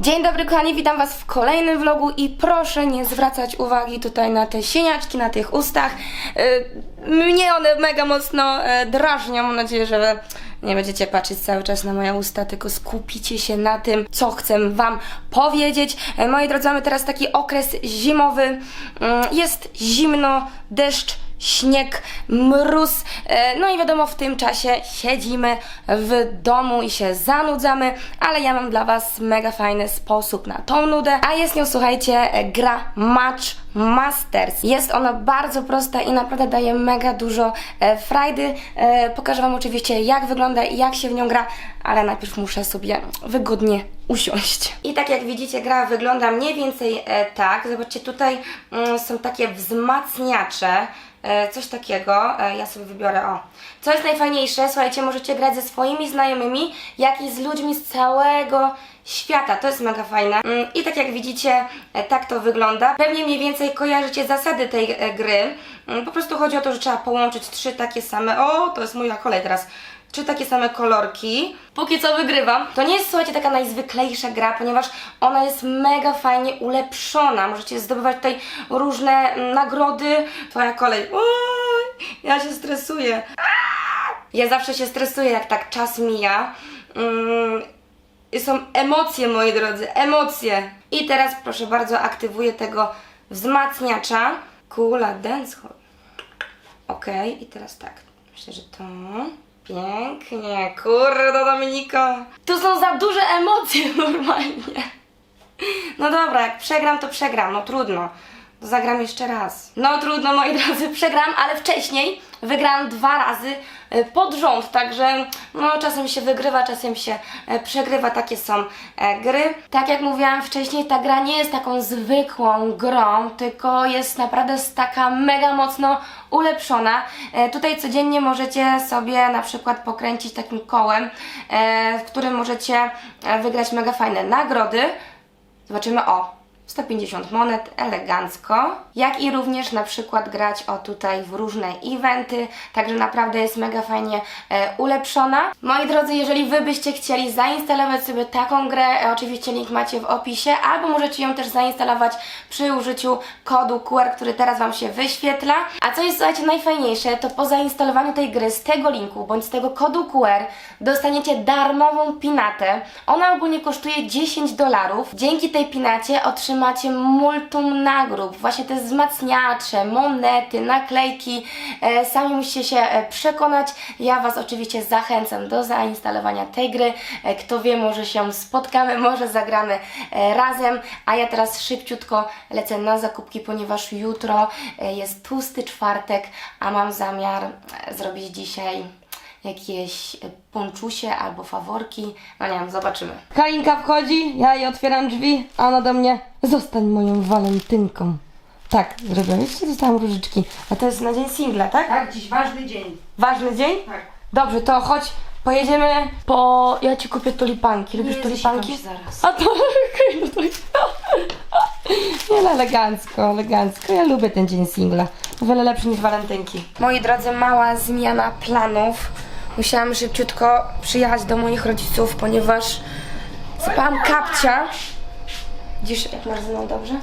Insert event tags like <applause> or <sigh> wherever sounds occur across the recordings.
Dzień dobry kochani, witam Was w kolejnym vlogu i proszę nie zwracać uwagi tutaj na te sieniaczki na tych ustach. Yy, Mnie one mega mocno e, drażnią, mam nadzieję, że nie będziecie patrzeć cały czas na moje usta, tylko skupicie się na tym, co chcę Wam powiedzieć. E, Moi drodzy, mamy teraz taki okres zimowy, Mm, jest zimno, deszcz, śnieg, mróz. E, No i wiadomo, w tym czasie siedzimy w domu i się zanudzamy, ale ja mam dla Was mega fajny sposób na tą nudę, a jest nią, słuchajcie, gra Match Masters. Jest ona bardzo prosta i naprawdę daje mega dużo e, frajdy. E, Pokażę Wam oczywiście, jak wygląda i jak się w nią gra, ale najpierw muszę sobie wygodnie usiąść. I tak jak widzicie, gra wygląda mniej więcej e, tak. Zobaczcie, tutaj mm, są takie wzmacniacze. Coś takiego, ja sobie wybiorę, o. Co jest najfajniejsze, słuchajcie, możecie grać ze swoimi znajomymi, jak i z ludźmi z całego świata, to jest mega fajne. Mm, I tak jak widzicie, e, tak to wygląda. Pewnie mniej więcej kojarzycie zasady tej e, gry. Mm, Po prostu chodzi o to, że trzeba połączyć trzy takie same, o, to jest moja kolej teraz. Trzy takie same kolorki. Póki co wygrywam. To nie jest, słuchajcie, taka najzwyklejsza gra, ponieważ ona jest mega fajnie ulepszona. Możecie zdobywać tutaj różne mm, nagrody. Twoja kolej. Oj, ja się stresuję. Ja zawsze się stresuję, jak tak czas mija. Mm, są emocje, moi drodzy, emocje. I teraz, proszę bardzo, aktywuję tego wzmacniacza. Kula Dancehall. Okej, i teraz tak. Myślę, że to. Pięknie, kurde Dominika. Tu są za duże emocje <laughs> normalnie. No dobra, jak przegram, to przegram, no trudno. Zagram jeszcze raz. No trudno, moi <laughs> drodzy, przegram, ale wcześniej wygrałam dwa razy e, pod rząd, także no czasem się wygrywa, czasem się e, przegrywa, takie są e, gry. Tak jak mówiłam wcześniej, ta gra nie jest taką zwykłą grą, tylko jest naprawdę taka mega mocno ulepszona. Tutaj codziennie możecie sobie na przykład pokręcić takim kołem, w którym możecie wygrać mega fajne nagrody. Zobaczymy, o, 150 monet, elegancko. Jak i również na przykład grać o tutaj w różne eventy, także naprawdę jest mega fajnie e, ulepszona. Moi drodzy, jeżeli Wy byście chcieli zainstalować sobie taką grę, e, oczywiście link macie w opisie, albo możecie ją też zainstalować przy użyciu kodu QR, który teraz Wam się wyświetla. A co jest, słuchajcie, najfajniejsze, to po zainstalowaniu tej gry z tego linku, bądź z tego kodu QR, dostaniecie darmową pinatę. Ona ogólnie kosztuje 10 dolarów. Dzięki tej pinacie otrzymacie multum nagród, właśnie te wzmacniacze, monety, naklejki. E, sami musicie się e, przekonać. Ja Was oczywiście zachęcam do zainstalowania tej gry. E, kto wie, może się spotkamy, <laughs> może zagramy razem. A ja teraz szybciutko lecę na zakupki, ponieważ jutro jest tłusty czwartek, a mam zamiar zrobić dzisiaj jakieś e, ponczusie albo faworki. No nie wiem, zobaczymy. Kalinka wchodzi, ja jej otwieram drzwi, a ona do mnie zostań moją walentynką. Tak, zrobiłam. Jeszcze dostałam różyczki. A to jest na dzień singla, tak? Tak, dziś ważny dzień. Ważny dzień? Tak. Dobrze, to chodź, pojedziemy po... Ja Ci kupię tulipanki. Lubisz tulipanki? zasikam się zaraz. A to... <laughs> Nie no, elegancko, elegancko. Ja lubię ten dzień singla. O wiele lepszy niż walentynki. Moi drodzy, mała zmiana planów. Musiałam szybciutko przyjechać do moich rodziców, ponieważ sypałam kapcia. Widzisz, jak mną dobrze?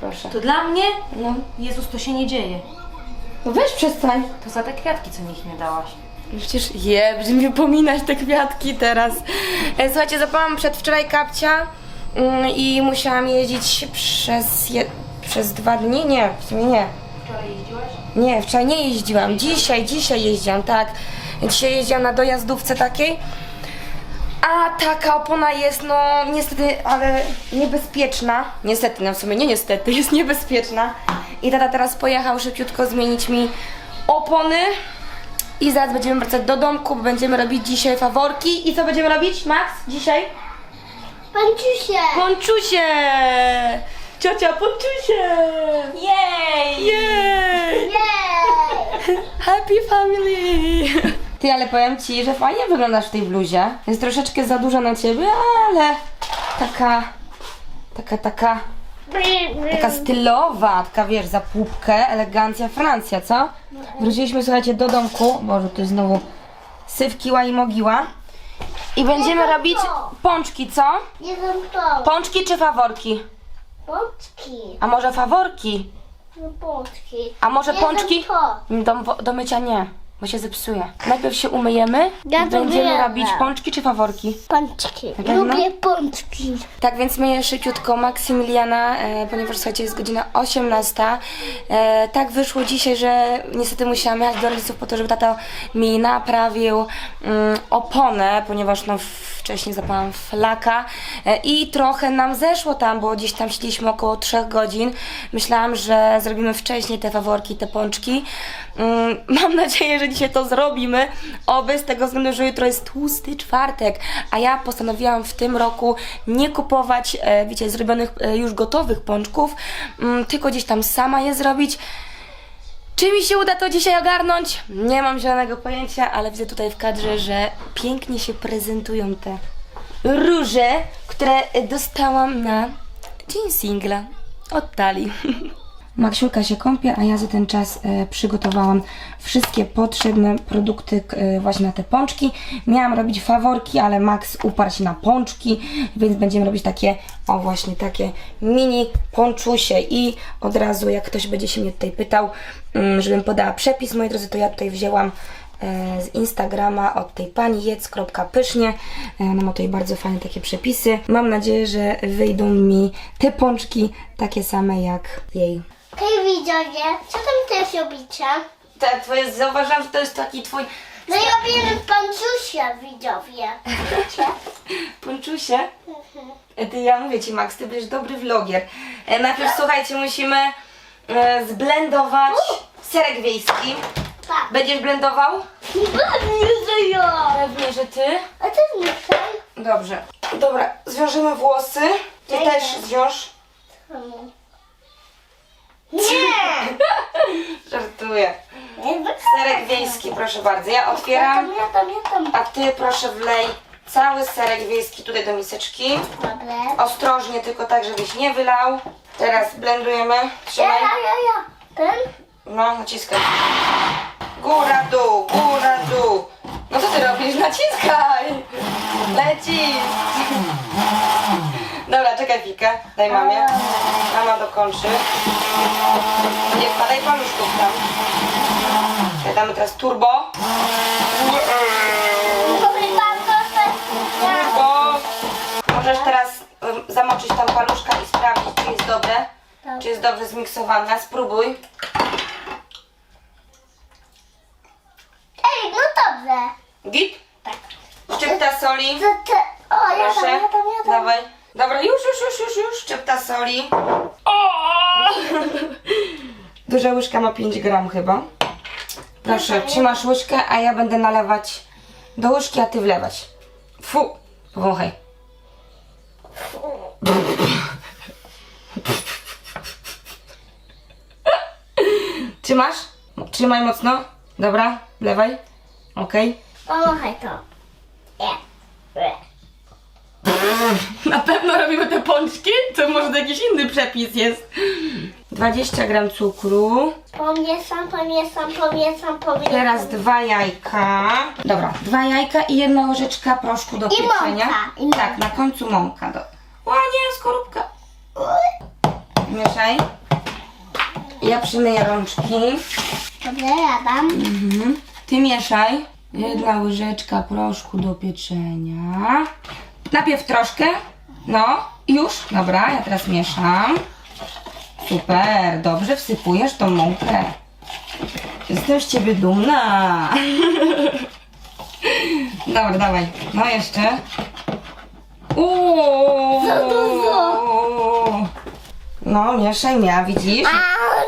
Proszę. To dla mnie? No, Jezus, to się nie dzieje. no weź przestań. To za te kwiatki, co niech nie dałaś. Przecież je, będzie mi pominać te kwiatki teraz. E, Słuchajcie, zapałam przedwczoraj kapcia mm, i musiałam jeździć przez, je, przez dwa dni. Nie, w sumie nie. Wczoraj jeździłaś? Nie, wczoraj nie jeździłam. Dzisiaj, dzisiaj jeździłam, tak. Dzisiaj jeździłam na dojazdówce takiej. A taka opona jest, no niestety, ale niebezpieczna. Niestety, no w sumie nie niestety, <laughs> jest niebezpieczna. I tata teraz pojechał szybciutko zmienić mi opony. I zaraz będziemy wracać do domku, bo będziemy robić dzisiaj faworki. I co będziemy robić, Max, dzisiaj? Panciusie! Ponczusie! Ciocia, ponczusie! Jej! Jej! Nie! <laughs> Happy family! Ty, ale powiem ci, że fajnie wyglądasz w tej bluzie. Jest troszeczkę za duża na ciebie, ale taka, taka, taka, taka stylowa, taka wiesz, za pupkę, elegancja, Francja, co? Wróciliśmy, słuchajcie, do domku. Boże, jest znowu syf, kiła i mogiła. I będziemy robić to. pączki, co? Jeden to. Pączki czy faworki? Pączki. A może faworki? No, Pączki. A może pączki? to. Do, do mycia nie, bo się zepsuje. Najpierw się umyjemy Ja i to będziemy wiem. robić pączki czy faworki. Pączki. pewno? Lubię pączki. Tak więc myję szybciutko Maksymiliana, e, ponieważ słuchajcie, jest godzina 18. E, tak wyszło dzisiaj, że niestety musiałam jechać do rodziców po to, żeby tata mi naprawił mm, oponę, ponieważ no wcześniej zapałam flaka e, i trochę nam zeszło tam, bo gdzieś tam siedzieliśmy około 3 godzin. Myślałam, że zrobimy wcześniej te faworki, te pączki. Mm, Mam nadzieję, że dzisiaj to zrobimy. Oby z tego względu, że jutro jest tłusty czwartek, a ja postanowiłam w tym roku nie kupować, e, wiecie, zrobionych e, już gotowych pączków, mm, tylko gdzieś tam sama je zrobić. Czy mi się uda to dzisiaj ogarnąć? Nie mam zielonego pojęcia, ale widzę tutaj w kadrze, że pięknie się prezentują te róże, które dostałam na dzień singla od Tali. <laughs> Maksiulka się kąpie, a ja za ten czas e, przygotowałam wszystkie potrzebne produkty e, właśnie na te pączki. Miałam robić faworki, ale Max uparł się na pączki, więc będziemy robić takie, o właśnie takie mini pączusie i od razu jak ktoś będzie się mnie tutaj pytał, mm, żebym podała przepis, moi drodzy, to ja tutaj wzięłam e, z Instagrama od tej pani jedz.pysznie. Ona ma tutaj bardzo fajne takie przepisy. Mam nadzieję, że wyjdą mi te pączki takie same jak jej. Hej widzowie, co tam też robicie? Tak, twoje, zauważyłam, że to jest taki twój No ja robimy pączusia widzowie. <laughs> Wiecie? ponczusie. E, Ty, ja mówię ci, Max, ty będziesz dobry vlogier. E, najpierw, słuchajcie, musimy e, zblendować serek wiejski. Tak. Będziesz blendował? Pewnie, że ja. Pewnie, że ty. A ty nie chcesz? Dobrze. Dobra, zwiążemy włosy. Ty Ja też idę. zwiąż. Nie! <laughs> Żartuję. Serek wiejski, proszę bardzo. Ja otwieram, Ja tam, ja tam. a ty proszę wlej cały serek wiejski tutaj do miseczki. Dobre. Ostrożnie, tylko tak, żebyś nie wylał. Teraz blendujemy. Ja, Trzymaj. ja, ja, ja. Ten? No, naciskaj. Góra, dół, góra, dół. No co ty robisz? Naciskaj! Leci! Dobra, czekaj chwilkę. Daj mamie. Mama dokończy. Nie wpadaj paluszków tam. Czekaj, Damy teraz turbo. Turbo. Możesz teraz zamoczyć tam paluszka i sprawdzić, czy jest dobre. Czy jest dobrze zmiksowane. Spróbuj. Ej, no dobrze. Git? Tak. Szczypta soli. To te... O, ja tam, Proszę. ja tam, ja tam. Dawaj. Dobra, już, już, już, już, soli. <laughs> Duża łyżka ma 5 gram chyba. Proszę, trzymasz łyżkę, a ja będę nalewać do łyżki, a ty wlewać. Fu, powąchaj. Trzymasz? Trzymaj mocno. Dobra, wlewaj. Okej. Pomachaj to. Nie. Na pewno robimy te pączki? To może to jakiś inny przepis jest. 20 gram cukru. Pomieszam, pomieszam, pomieszam, pomieszam. Teraz dwa jajka. Dobra, dwa jajka i jedna łyżeczka proszku do I pieczenia. mąka, i mąka. Tak, na końcu mąka. Do... O nie, skorupka. Mieszaj. Ja przymyję rączki. Dobrze, ja dam. Mhm. Ty mieszaj. Jedna łyżeczka proszku do pieczenia. Najpierw troszkę. No, już. Dobra, ja teraz mieszam. Super, dobrze wsypujesz tą mąkę. Jestem z ciebie dumna. <laughs> Dobra, dawaj. No jeszcze. Uuu. No, mieszaj, ja widzisz?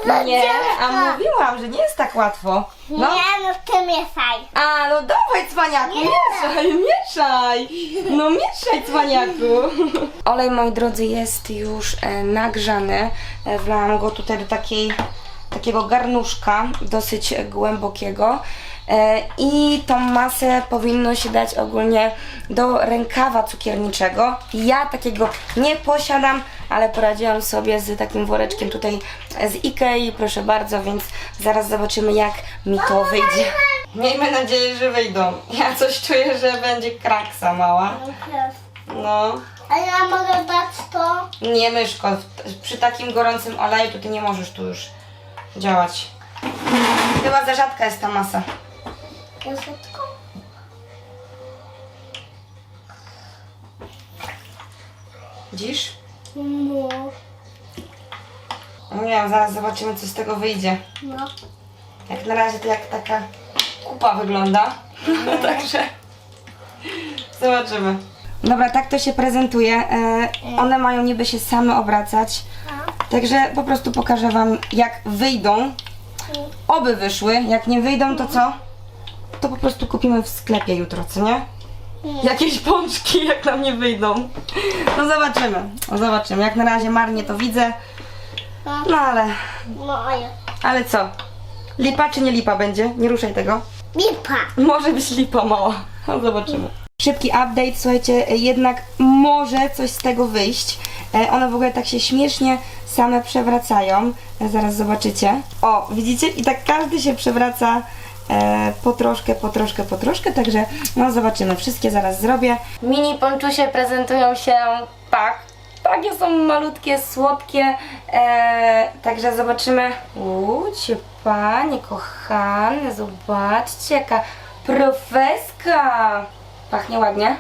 No Nie, a mówiłam, że nie jest tak łatwo. No. Nie, no ty mieszaj. A, no dawaj cwaniaku, Nie. mieszaj, mieszaj. No mieszaj cwaniaku. Olej, moi drodzy, jest już e, nagrzany. E, wlałam go tutaj do takiej, takiego garnuszka, dosyć głębokiego. E, I tą masę powinno się dać ogólnie do rękawa cukierniczego. Ja takiego nie posiadam, ale poradziłam sobie z takim woreczkiem tutaj z Ikei, proszę bardzo, więc zaraz zobaczymy jak mi to wyjdzie. Miejmy nadzieję, że wyjdą. Ja coś czuję, że będzie kraksa mała. No. A ja mogę dać to? Nie myszko, przy takim gorącym oleju to ty nie możesz tu już działać. Chyba za rzadka jest ta masa. Widzisz? No. No nie wiem, zaraz zobaczymy co z tego wyjdzie. No. Jak na razie to jak taka kupa wygląda. <laughs> Także zobaczymy. Dobra, tak to się prezentuje. E, one mają niby się same obracać. Także po prostu pokażę Wam jak wyjdą. Oby wyszły. Jak nie wyjdą, to co? To po prostu kupimy w sklepie jutro, co nie? Jakieś pączki, jak nam nie wyjdą. No zobaczymy. No zobaczymy. Jak na razie marnie to widzę. No ale, No a ja. ale co? Lipa czy nie lipa będzie? Nie ruszaj tego. Lipa. Może być lipa mała. No zobaczymy. Szybki update, słuchajcie, jednak może coś z tego wyjść. E, one w ogóle tak się śmiesznie same przewracają. Zaraz zobaczycie. O, widzicie? I tak każdy się przewraca e, po troszkę, po troszkę, po troszkę, także no zobaczymy. Wszystkie zaraz zrobię. Mini ponczusie prezentują się tak. Takie są malutkie, słodkie. E, także zobaczymy. Uuu, cię panie kochane, zobaczcie jaka profeska. Pachnie ładnie.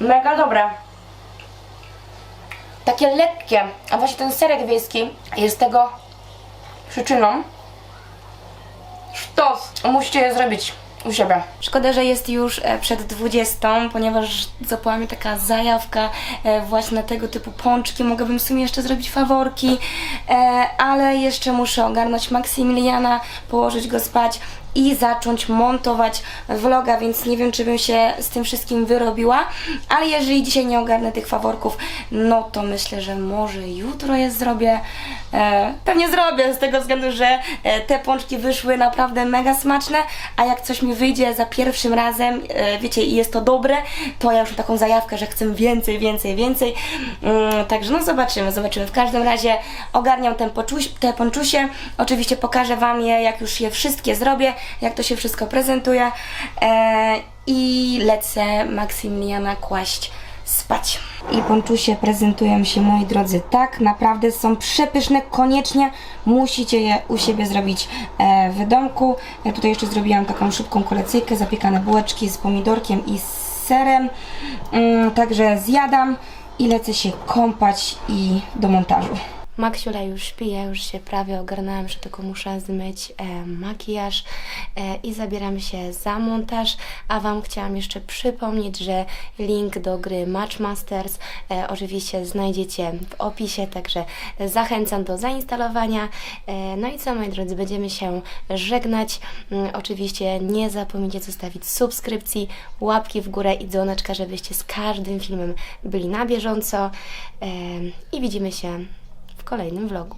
Mega dobre. Takie lekkie, a właśnie ten serek wiejski jest tego przyczyną. Sztos! Musicie je zrobić u siebie. Szkoda, że jest już e, przed 20, ponieważ zapała mi taka zajawka e, właśnie tego typu pączki. Mogłabym w sumie jeszcze zrobić faworki, e, ale jeszcze muszę ogarnąć Maksymiliana, położyć go spać i zacząć montować vloga, więc nie wiem, czy bym się z tym wszystkim wyrobiła, ale jeżeli dzisiaj nie ogarnę tych faworków, no to myślę, że może jutro je zrobię. E, pewnie zrobię, z tego względu, że e, te pączki wyszły naprawdę mega smaczne, a jak coś mi wyjdzie za pierwszym razem, e, wiecie, i jest to dobre, to ja już mam taką zajawkę, że chcę więcej, więcej, więcej. Mm, także no zobaczymy, zobaczymy. W każdym razie ogarniam ten poczuś, te ponczusie. Oczywiście pokażę Wam je, jak już je wszystkie zrobię, jak to się wszystko prezentuje. E, I lecę Maksymiliana kłaść spać. I ponczusie prezentują się, moi drodzy, tak, naprawdę są przepyszne, koniecznie musicie je u siebie zrobić e, w domku. Ja tutaj jeszcze zrobiłam taką szybką kolacyjkę, zapiekane bułeczki z pomidorkiem i z serem, mm, także zjadam i lecę się kąpać i do montażu. Maksiula już śpi, ja już się prawie ogarnęłam, że tylko muszę zmyć e, makijaż e, i zabieram się za montaż, a Wam chciałam jeszcze przypomnieć, że link do gry Matchmasters e, oczywiście znajdziecie w opisie, także zachęcam do zainstalowania. E, no i co moi drodzy, będziemy się żegnać. Mm, Oczywiście nie zapomnijcie zostawić subskrypcji, łapki w górę i dzwoneczka, żebyście z każdym filmem byli na bieżąco e, i widzimy się w kolejnym vlogu.